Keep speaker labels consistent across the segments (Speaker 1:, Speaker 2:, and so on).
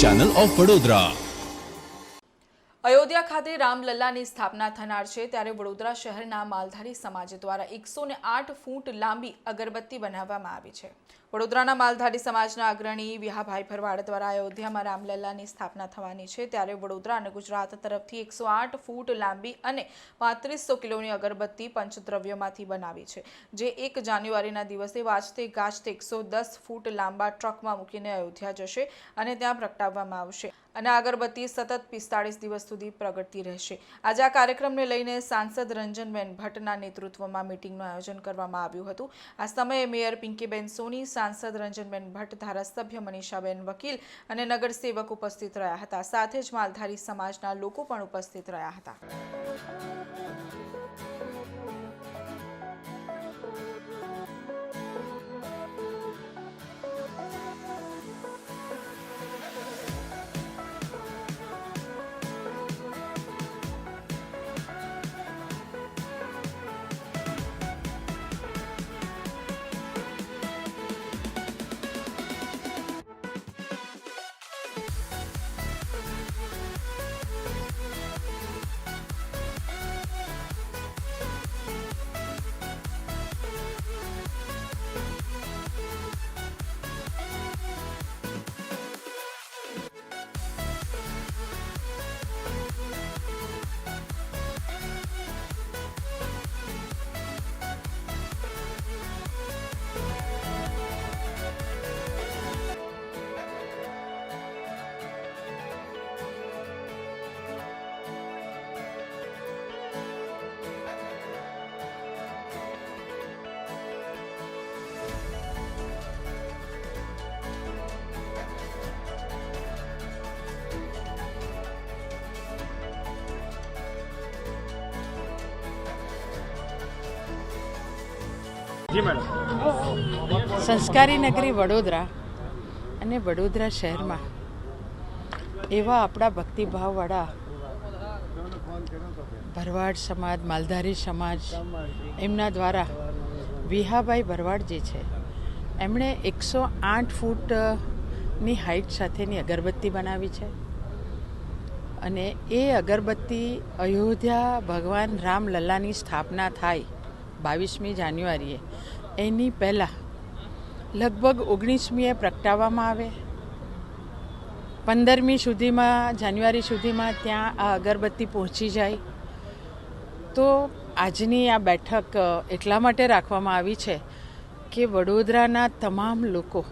Speaker 1: Channel of Vadodara
Speaker 2: Ayodhya ખાતે રામલલ્લાની સ્થાપના થનાર છે ત્યારે વડોદરા શહેરના માલધારી સમાજ દ્વારા એકસો આઠ ફૂટ લાંબી અગરબત્તી બનાવવામાં આવી છે. વડોદરાના માલધારી સમાજના અગ્રણી વિહાભાઈ ભરવાડ દ્વારા અયોધ્યામાં રામલલ્લાની સ્થાપના થવાની છે. ત્યારે વડોદરા અને ગુજરાત તરફથી એકસો આઠ ફૂટ લાંબી અને પાંત્રીસો કિલોની અગરબત્તી પંચદ્રવ્યોમાંથી બનાવી છે. જે એક જાન્યુઆરીના દિવસે વાજતે ગાજતે એકસો દસ ફૂટ લાંબા ટ્રકમાં મૂકીને અયોધ્યા જશે અને ત્યાં પ્રગટાવવામાં આવશે. અને અગરબત્તી સતત પિસ્તાળીસ દિવસ સુધી પ્રગટતી રહેશે. આજે આ કાર્યક્રમને લઈને સાંસદ રંજનબેન ભટ્ટના નેતૃત્વમાં મિટિંગનું આયોજન કરવામાં આવ્યું હતું. આ સમયે મેયર પિંકીબેન સોની સાંસદ રંજનબેન ભટ્ટ, ધારાસભ્ય મનીષાબેન વકીલ અને નગરસેવક ઉપસ્થિત રહ્યા હતા. સાથે જ માલધારી સમાજના લોકો પણ ઉપસ્થિત રહ્યા હતા.
Speaker 3: સંસ્કારી નગરી વડોદરા અને વડોદરા શહેરમાં એવા આપણા ભક્તિભાવવાળા ભરવાડ સમાજ, માલધારી સમાજ, એમના દ્વારા વિહાભાઈ ભરવાડ જે છે, એમણે એકસો આઠ ફૂટની હાઇટ સાથેની અગરબત્તી બનાવી છે અને એ અગરબત્તી અયોધ્યા ભગવાન રામલલ્લાની સ્થાપના થાય બાવીસમી જાન્યુઆરીએ. એની પહેલાં લગભગ ઓગણીસમીએ પ્રગટાવવામાં આવે. પંદરમી સુધીમાં, જાન્યુઆરી સુધીમાં ત્યાં આ અગરબત્તી પહોંચી જાય. તો આજની આ બેઠક એટલા માટે રાખવામાં આવી છે કે વડોદરાના તમામ લોકો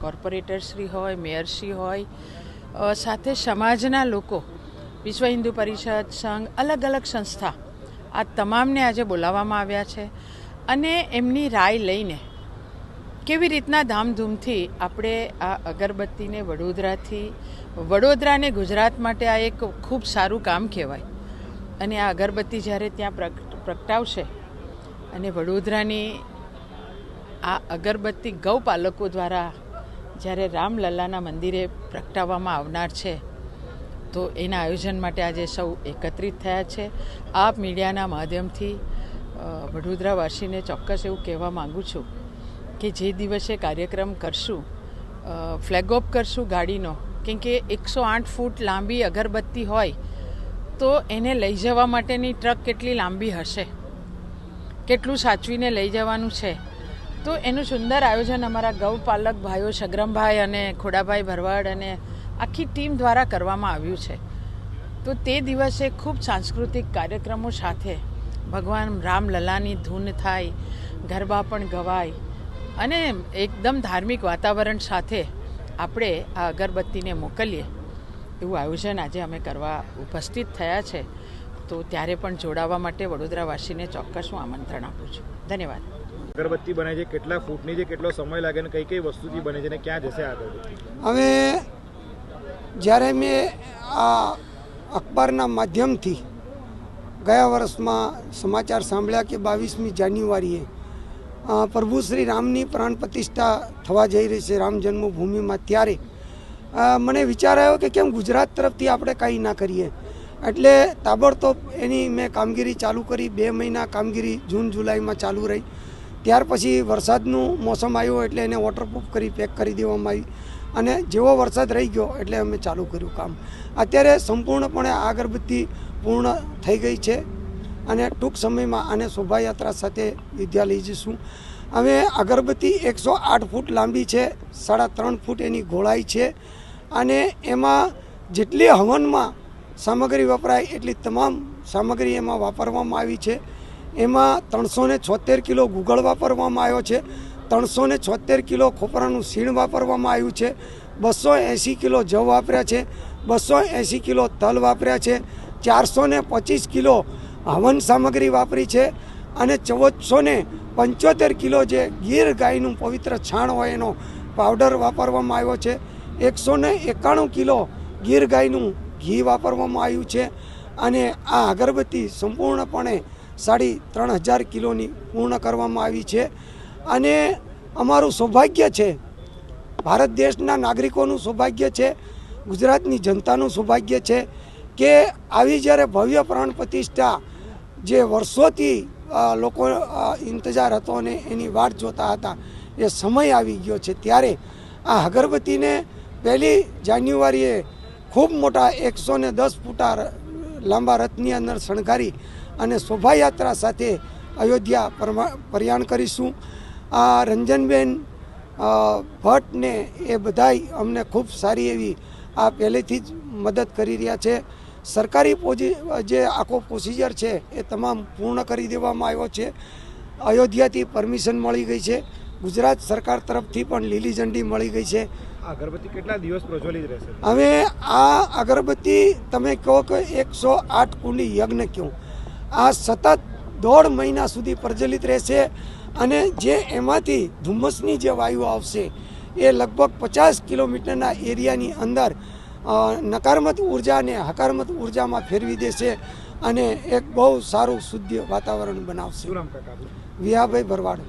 Speaker 3: કોર્પોરેટરશ્રી હોય મેયરશ્રી હોય સાથે સમાજના લોકો, વિશ્વ હિન્દુ પરિષદ સંઘ અલગ અલગ સંસ્થા આ તમામને આજે બોલાવવામાં આવ્યા છે અને એમની રાય લઈને કેવી રીતના ધામધૂમથી આપણે આ અગરબત્તીને વડોદરાથી, વડોદરાને ગુજરાત માટે આ એક ખૂબ સારું કામ કહેવાય. અને આ અગરબત્તી જ્યારે ત્યાં પ્રગ- પ્રગટાવશે અને વડોદરાની આ અગરબત્તી ગૌપાલકો દ્વારા જ્યારે રામલલ્લાના મંદિરે પ્રગટાવવામાં આવનાર છે તો એના આયોજન માટે આજે સૌ એકત્રિત થયા છે. આપ મીડિયાના માધ્યમથી વડોદરાવાસીને ચોક્કસ એવું કહેવા માગું છું કે જે દિવસે કાર્યક્રમ કરશું ફ્લેગ ઓફ કરશું ગાડીનો, કેમ કે એકસો આઠ ફૂટ લાંબી અગરબત્તી હોય, તો એને લઈ જવા માટેની ટ્રક કેટલી લાંબી હશે? કેટલું સાચવીને લઈ જવાનું છે? તો એનું સુંદર આયોજન અમારા ગૌપાલક ભાઈઓ સગ્રમભાઈ અને ખોડાભાઈ ભરવાડ અને આખી ટીમ દ્વારા કરવામાં આવ્યું છે. તો તે દિવસે ખૂબ સાંસ્કૃતિક કાર્યક્રમો સાથે ભગવાન રામલલાની ધૂન થાય ગરબા પણ ગવાય અને એકદમ ધાર્મિક વાતાવરણ સાથે આપણે આ અગરબત્તીને મોકલીએ એવું આયોજન આજે અમે કરવા ઉપસ્થિત થયા છે. તો ત્યારે પણ જોડાવા માટે વડોદરાવાસીને ચોક્કસ હું આમંત્રણ આપું છું. ધન્યવાદ.
Speaker 4: અગરબત્તી બને છે કેટલા ફૂટની છે કેટલો સમય લાગે અને કઈ કઈ વસ્તુથી બને છે અને ક્યાં જશે આગળ
Speaker 5: હવે જ્યારે મેં આ અખબારના માધ્યમથી ગયા વર્ષમાં સમાચાર સાંભળ્યા કે બાવીસમી જાન્યુઆરીએ પ્રભુ શ્રી રામની પ્રાણ પ્રતિષ્ઠા થવા જઈ રહી છે રામ જન્મભૂમિમાં, ત્યારે મને વિચાર આવ્યો કે કેમ ગુજરાત તરફથી આપણે કાંઈ ના કરીએ. એટલે તાબડતોબ એની મેં કામગીરી ચાલુ કરી. બે મહિના કામગીરી જૂન જુલાઈમાં ચાલુ રહી. ત્યાર પછી વરસાદનું મોસમ આવ્યું એટલે એને વોટરપ્રૂફ કરી પેક કરી દેવામાં આવી. અને જેવો વરસાદ રહી ગયો એટલે અમે ચાલુ કર્યું કામ. અત્યારે સંપૂર્ણપણે આ અગરબત્તી પૂર્ણ થઈ ગઈ છે અને ટૂંક સમયમાં આને શોભાયાત્રા સાથે વિદ્યા લઈ જઈશું. હવે અગરબત્તી એકસો આઠ ફૂટ લાંબી છે, સાડા ત્રણ ફૂટ એની ગોળાઈ છે અને એમાં જેટલી હવનમાં સામગ્રી વપરાય એટલી તમામ સામગ્રી એમાં વાપરવામાં આવી છે. એમાં ત્રણસો ને છોતેર કિલો ગુગળ વાપરવામાં આવ્યો છે. ત્રણસો ને છોતેર કિલો ખોપરાનું સીણ વાપરવામાં આવ્યું છે. બસો એંસી કિલો જવ વાપર્યા છે. બસો એંસી કિલો તલ વાપર્યા છે. ચારસો ને પચીસ કિલો હવન સામગ્રી વાપરી છે અને ચૌદસો ને પંચોતેર કિલો જે ગીર ગાયનું પવિત્ર છાણ હોય એનો પાવડર વાપરવામાં આવ્યો છે. એકસો ને એકાણું કિલો ગીર ગાયનું ઘી વાપરવામાં આવ્યું છે. અને આ અગરબત્તી સંપૂર્ણપણે સાડી ત્રણ હજાર કિલોની પૂર્ણ કરવામાં આવી છે. અને અમારું સૌભાગ્ય છે, ભારત દેશના નાગરિકોનું સૌભાગ્ય છે, ગુજરાતની જનતાનું સૌભાગ્ય છે કે આવી જ્યારે ભવ્ય પ્રાણ પ્રતિષ્ઠા જે વર્ષોથી લોકો ઇંતજાર હતો અને એની વાટ જોતા હતા, એ સમય આવી ગયો છે. ત્યારે આ અગરબત્તીને પહેલી જાન્યુઆરીએ ખૂબ મોટા એકસો ને દસ ફૂટા લાંબા રથની અંદર શણગારી અને શોભાયાત્રા સાથે અયોધ્યા પરમા પ્રયાણ કરીશું. આ રંજનબેન ભટ્ટને એ બધાય અમને ખૂબ સારી એવી આ પહેલેથી જ મદદ કરી રહ્યા છે. સરકારી પોજી જે આખો પ્રોસિજર છે એ તમામ પૂર્ણ કરી દેવામાં આવ્યો છે. અયોધ્યાથી પરમિશન મળી ગઈ છે. ગુજરાત સરકાર તરફથી પણ લીલી ઝંડી મળી ગઈ છે.
Speaker 4: અગરબત્તી કેટલા દિવસ પ્રજ્વલિત રહેશે?
Speaker 5: હવે આ અગરબત્તી તમે કહો કે એકસો આઠ કુંડી યજ્ઞ કહું. આ સતત દોઢ મહિના સુધી પ્રજ્વલિત રહેશે અને જે એમાંથી ધુમ્મસની જે વાયુ આવશે એ લગભગ પચાસ કિલોમીટરના એરિયાની અંદર નકારાત્મક ઉર્જાને હકારાત્મક ઉર્જામાં ફેરવી દેશે અને એક બહુ સારું શુદ્ધ વાતાવરણ બનાવશે. વિહાભાઈ ભરવાડ.